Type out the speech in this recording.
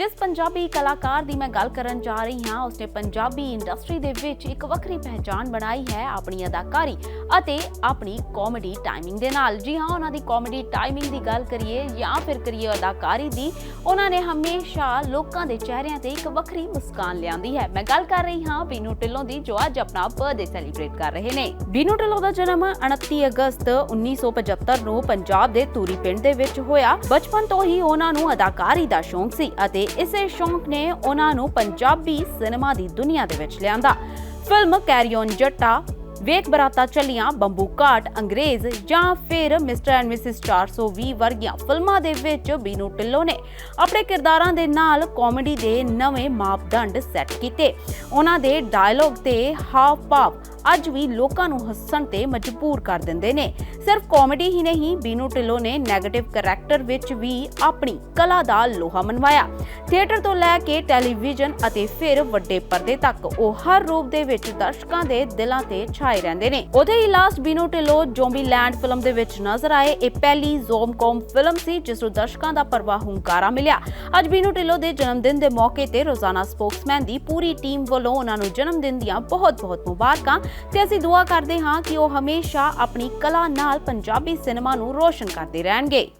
ਜਿਸ ਪੰਜਾਬੀ ਕਲਾਕਾਰ ਦੀ ਮੈਂ ਗੱਲ ਕਰਨ ਜਾ ਰਹੀ ਹਾਂ, ਉਸਨੇ ਪੰਜਾਬੀ ਇੰਡਸਟਰੀ ਦੇ ਵਿੱਚ ਇੱਕ ਵੱਖਰੀ ਪਹਿਚਾਣ ਬਣਾਈ ਹੈ ਆਪਣੀ ਅਦਾਕਾਰੀ ਅਤੇ ਆਪਣੀ ਕਾਮੇਡੀ ਟਾਈਮਿੰਗ ਦੇ ਨਾਲ। ਜੀ ਹਾਂ, ਉਹਨਾਂ ਦੀ ਕਾਮੇਡੀ ਟਾਈਮਿੰਗ ਦੀ ਗੱਲ ਕਰੀਏ ਜਾਂ ਫਿਰ ਕਰੀਏ ਅਦਾਕਾਰੀ ਦੀ, ਉਹਨਾਂ ਨੇ ਹਮੇਸ਼ਾ ਲੋਕਾਂ ਦੇ ਚਿਹਰਿਆਂ ਤੇ ਇੱਕ ਵੱਖਰੀ ਮੁਸਕਾਨ ਲਿਆਂਦੀ ਹੈ। ਮੈਂ ਗੱਲ ਕਰ ਰਹੀ ਹਾਂ ਬੀਨੂ ਢਿੱਲੋਂ ਦੀ, ਜੋ ਅੱਜ ਆਪਣਾ ਬਰਥਡੇ ਸੈਲੀਬ੍ਰੇਟ ਕਰ ਰਹੇ ਨੇ। ਬੀਨੂ ਢਿੱਲੋਂ ਦਾ ਜਨਮ 29 ਅਗਸਤ 1975 ਨੂੰ ਪੰਜਾਬ ਦੇ ਤੂਰੀ ਪਿੰਡ ਦੇ ਵਿੱਚ ਹੋਇਆ। ਬਚਪਨ ਤੋਂ ਹੀ ਉਹਨਾਂ ਨੂੰ ਅਦਾਕਾਰੀ ਦਾ ਸ਼ੌਂਕ ਸੀ ਅਤੇ ਇਸੇ ਸ਼ੌਂਕ ਨੇ ਉਹਨਾਂ ਨੂੰ ਪੰਜਾਬੀ ਸਿਨੇਮਾ ਦੀ ਦੁਨੀਆ ਦੇ ਵਿੱਚ ਲਿਆਂਦਾ। ਫਿਲਮ ਕੈਰੀ ਜੱਟਾ, ਵੇਖ ਬਰਾਤਾ ਚੱਲੀਆਂ, ਬੰਬੂ ਘਾਟ, ਅੰਗਰੇਜ਼ ਜਾਂ ਫਿਰ ਮਿਸਟਰ ਐਂਡ ਮਿਸਿਸ 420 ਵਰਗੀਆਂ ਫਿਲਮਾਂ ਦੇ ਵਿੱਚ ਬੀਨੂ ਢਿੱਲੋਂ ਨੇ ਆਪਣੇ ਕਿਰਦਾਰਾਂ ਦੇ ਨਾਲ ਕਾਮੇਡੀ ਦੇ ਨਵੇਂ ਮਾਪਦੰਡ ਸੈੱਟ ਕੀਤੇ। ਉਹਨਾਂ ਦੇ ਡਾਇਲੌਗ ਤੇ ਹਾਵ ਭਾਵ ਅੱਜ ਵੀ ਲੋਕਾਂ ਨੂੰ ਹੱਸਣ ਤੇ ਮਜਬੂਰ ਕਰ ਦਿੰਦੇ ਨੇ। ਸਿਰਫ ਕਾਮੇਡੀ ਹੀ ਨਹੀਂ, ਬੀਨੂ ਢਿੱਲੋਂ ਨੇ 네ਗੇਟਿਵ ਕੈਰੈਕਟਰ ਵਿੱਚ ਵੀ ਆਪਣੀ ਕਲਾ ਦਾ ਲੋਹਾ ਮਨਵਾਇਆ। ਥੀਏਟਰ ਤੋਂ ਲੈ ਕੇ ਟੈਲੀਵਿਜ਼ਨ ਅਤੇ ਫਿਰ ਵੱਡੇ ਪਰਦੇ ਤੱਕ ਉਹ ਹਰ ਰੂਪ ਦੇ ਵਿੱਚ ਦਰਸ਼ਕਾਂ ਦੇ ਦਿਲਾਂ ਤੇ ਛਾਏ ਰਹਿੰਦੇ ਨੇ। ਉਹਦੇ ਹੀ last Binnu Dhillon zombie land film ਦੇ ਵਿੱਚ ਨਜ਼ਰ ਆਏ। ਇਹ ਪਹਿਲੀ ਜ਼ੋਮਕੌਮ ਫਿਲਮ ਸੀ, ਜਿਸ ਨੂੰ ਦਰਸ਼ਕਾਂ ਦਾ ਪਰਵਾਹ ਹੁੰਗਾਰਾ ਮਿਲਿਆ। ਅੱਜ ਬੀਨੂ ਢਿੱਲੋਂ ਦੇ ਜਨਮ ਦਿਨ ਦੇ ਮੌਕੇ ਤੇ ਰੋਜ਼ਾਨਾ ਸਪੋਕਸਮੈਨ ਦੀ ਪੂਰੀ ਟੀਮ ਵੱਲੋਂ ਉਹਨਾਂ ਨੂੰ ਜਨਮ ਦਿਨ ਦੀਆਂ ਬਹੁਤ-ਬਹੁਤ ਮੁਬਾਰਕਾਂ। ਤੇ ਅਸੀਂ ਦੁਆ ਕਰਦੇ ਹਾਂ ਕਿ ਉਹ ਹਮੇਸ਼ਾ ਆਪਣੀ ਕਲਾ ਨਾਲ ਪੰਜਾਬੀ ਸਿਨੇਮਾ ਨੂੰ ਰੋਸ਼ਨ ਕਰਦੇ ਰਹਿਣਗੇ।